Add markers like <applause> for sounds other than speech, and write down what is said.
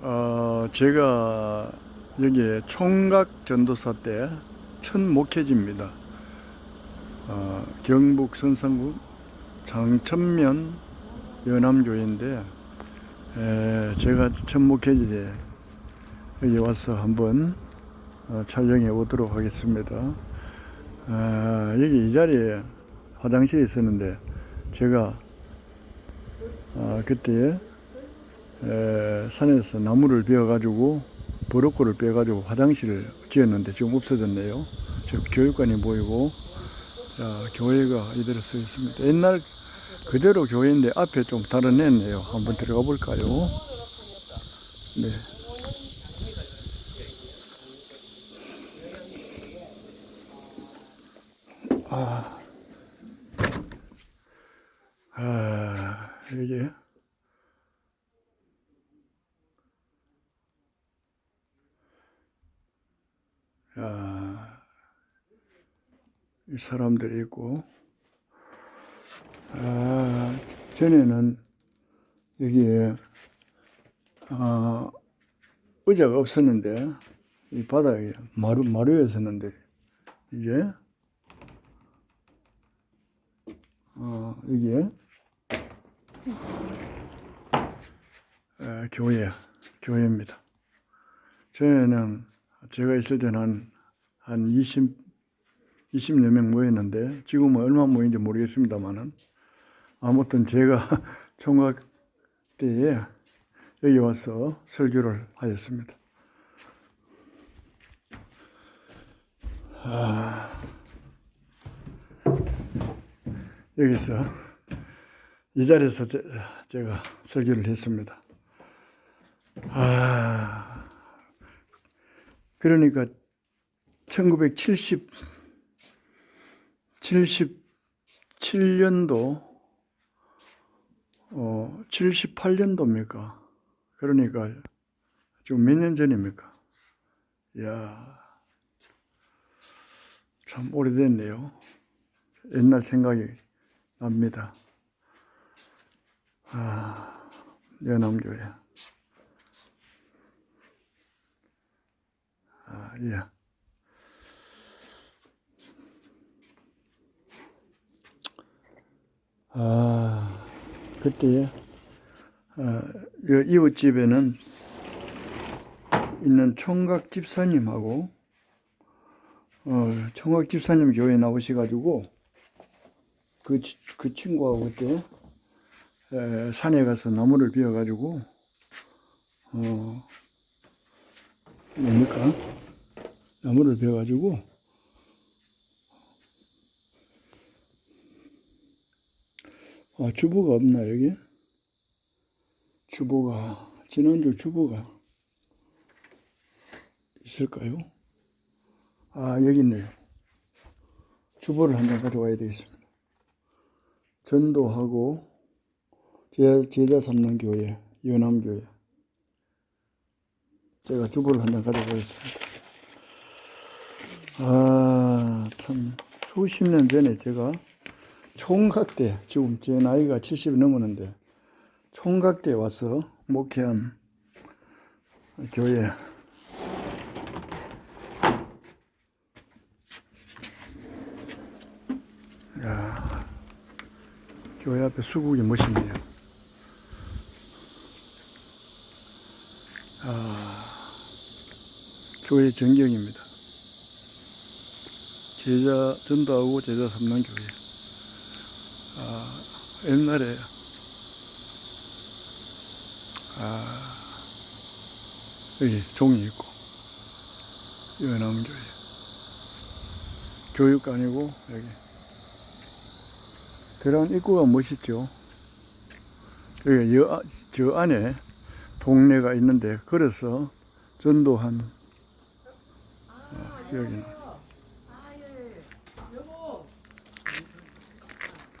어, 제가 여기에 총각 전도사 때 첫 목회지입니다. 어, 경북 선산구 장천면 연암교회인데 에, 제가 첫 목회지 때 여기 와서 한번 어, 촬영해 보도록 하겠습니다. 아, 여기 이 자리에 화장실이 있었는데 제가 아, 그때 에, 산에서 나무를 베어가지고 버럭고를 빼가지고 화장실을 지었는데 지금 없어졌네요. 저 교육관이 보이고 자, 교회가 이대로 서 있습니다. 옛날 그대로 교회인데 앞에 좀 다른 애네요. 한번 들어가 볼까요? 네. 아, 아, 이게 아, 이 사람들이 있고, 아, 전에는 여기에, 아, 의자가 없었는데, 이 바닥에 마루, 마루였었는데, 이제, 어, 여기에, 아, 교회, 교회입니다. 전에는 제가 있을 때는 한, 한 20, 20여 명 모였는데, 지금은 얼마 모인지 모르겠습니다만은, 아무튼 제가 <laughs> 총각 때에 여기 와서 설교를 하였습니다. 아, 여기서 이 자리에서 제, 제가 설교를 했습니다. 아, 그러니까 1970 77년도 어 78년도입니까? 그러니까 지금 몇 년 전입니까? 야. 참 오래됐네요. 옛날 생각이 납니다. 아, 연암교회. 예. 아, 그때, 어, 이 이웃집에는 있는 총각 집사님하고, 어, 총각 집사님 교회 나오셔가지고, 그, 치- 그 친구하고 그때, 에, 산에 가서 나무를 비워가지고, 어, 뭡니까? 나무를 베어가지고 아 주부가 없나 여기? 주부가 지난주 주부가 있을까요? 아 여기 있네요. 주부를 한 장 가져와야 되겠습니다. 전도하고 제, 제자 삼는 교회 연암교회 제가 주부를 한 장 가져가겠습니다. 아, 참, 수십 년 전에 제가 총각 때, 지금 제 나이가 70이 넘었는데, 총각 때 와서 목회한 교회. 야, 교회 앞에 수국이 멋있네요. 교회 전경입니다. 제자 전도하고 제자 삼는 교회. 아, 옛날에 아, 여기 종이 있고 연암 교회 교육관이고 여기 들어간 입구가 멋있죠. 여기 여, 저 안에 동네가 있는데 걸어서 전도한 어, 여기는